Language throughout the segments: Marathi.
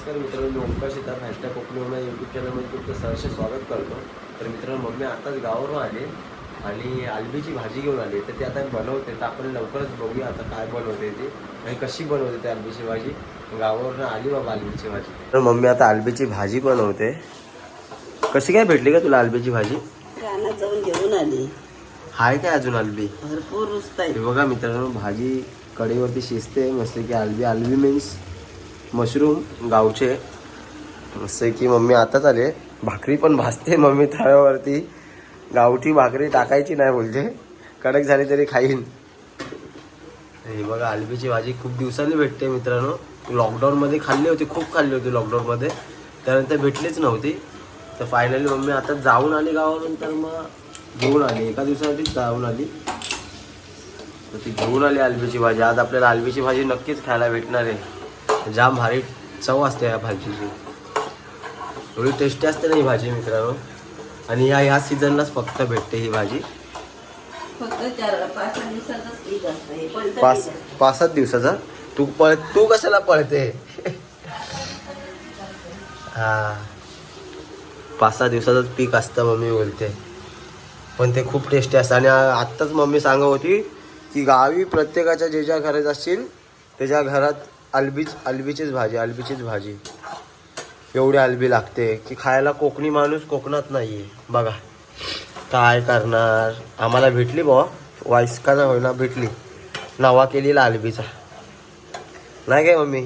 नमस्कार मित्रांनो मी ओंकार शेतार हॅशटॅग कोकणी यूट्यूब चॅनलमध्ये तुमचं सहर्ष स्वागत करतो. तर मित्रांनो मम्मी आताच गावावरून आले आणि आलबीची भाजी घेऊन आली. तर ती आता बनवते. तर आपण लवकरच बघूया आता काय बनवते ती आणि कशी बनवते ती आलबीची भाजी. गावावरून आली बाबा आलबीची भाजी. तर मम्मी आता आलबीची भाजी बनवते. कशी काय भेटली का तुला आलबीची भाजी? रानात जाऊन घेऊन आली. हाय काय अजून आलबी भरपूर बघा मित्रांनो भाजी कढईवरती शिजते. मस्त की आलबी आलबी मीन्स मशरूम गावचे. जसं की मम्मी आताच आले भाकरी पण भाजते मम्मी तव्यावरती. गावठी भाकरी टाकायची नाही बोलते. कडक झाली तरी खाईन. हे बघा आलबीची भाजी खूप दिवसांनी भेटते मित्रांनो. लॉकडाऊनमध्ये खाल्ली होती खूप खाल्ली होती लॉकडाऊनमध्ये त्यानंतर भेटलीच नव्हती. तर फायनली मम्मी आता जाऊन आली गावानंतर मग घेऊन आली. एका दिवसासाठीच जाऊन आली. तर ती घेऊन आली आलबीची भाजी. आज आपल्याला आलबीची भाजी नक्कीच खायला भेटणार आहे. जाम भारी चव असते या भाजीची. एवढी टेस्टी असते ना ही भाजी मित्रांनो. आणि ह्या ह्या सीझनलाच फक्त भेटते ही भाजी. पाच हे पाच सात दिवसाचा. तू पळ तू कशाला पळते? हा. पाच सहा दिवसाचंच पीक असतं मम्मी बोलते. पण ते खूप टेस्टी असतं. आणि आत्ताच मम्मी सांगत होती की गावी प्रत्येकाच्या जे ज्या घरात असतील त्याच्या घरात अलबीच अलबीचीच भाजी अलबीचीच भाजी. एवढी अलबी लागते की खायला कोकणी माणूस कोकणात नाही आहे बघा काय करणार? आम्हाला भेटली बुवा. वाईस का ना होईना भेटली. नवा केलेला अलबीचा. नाही काय मम्मी?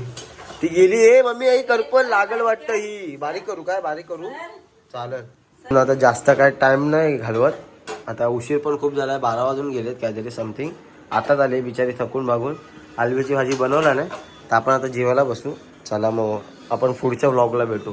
ती गेली ए मम्मी आई करपण लागल वाटतं ही. बारीक करू काय? बारीक करू? चालेल. आता जास्त काय टाइम नाही घालवत. आता उशीर पण खूप झालाय बारा वाजून गेलेत काहीतरी समथिंग आताच आले बिचारी थकून मागून आलबीची भाजी बनवला नाही तर आपण आता जेवायला बसू. चला मग आपण पुढच्या व्लॉगला भेटू.